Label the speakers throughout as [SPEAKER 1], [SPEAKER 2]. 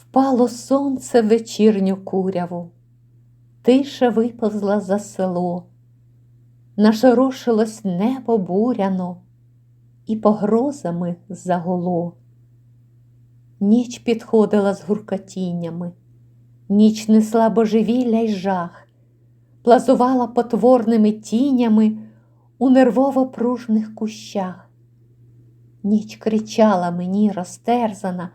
[SPEAKER 1] Впало сонце вечірню куряву, тиша виповзла за село, нашорошилось небо буряно і погрозами загуло. Ніч підходила з гуркотіннями, ніч несла божевілля й жах, плазувала потворними тінями у нервово пружних кущах. Ніч кричала мені розтерзана,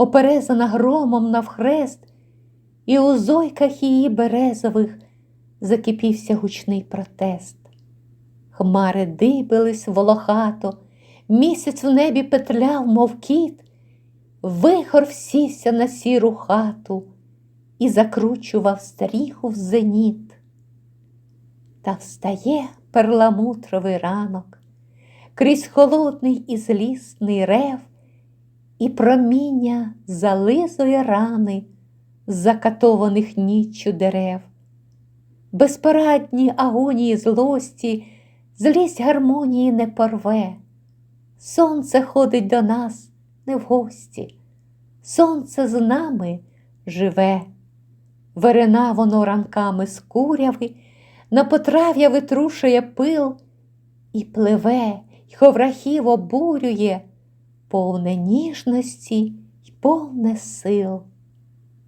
[SPEAKER 1] оперезана громом навхрест, і у зойках її березових закипівся гучний протест. Хмари дибились волохато, місяць в небі петляв, мов кіт, вихор всівся на сіру хату і закручував стріху в зеніт. Та встає перламутровий ранок, крізь холодний і злісний рев, і проміння зализує рани закатованих ніччю дерев. Безпорадні агонії злості, злість гармонії не порве. Сонце ходить до нас не в гості, сонце з нами живе. Верена воно ранками з куряви, на потрав'я витрушує пил і пливе, й ховрахів обурює, повне ніжності й повне сил.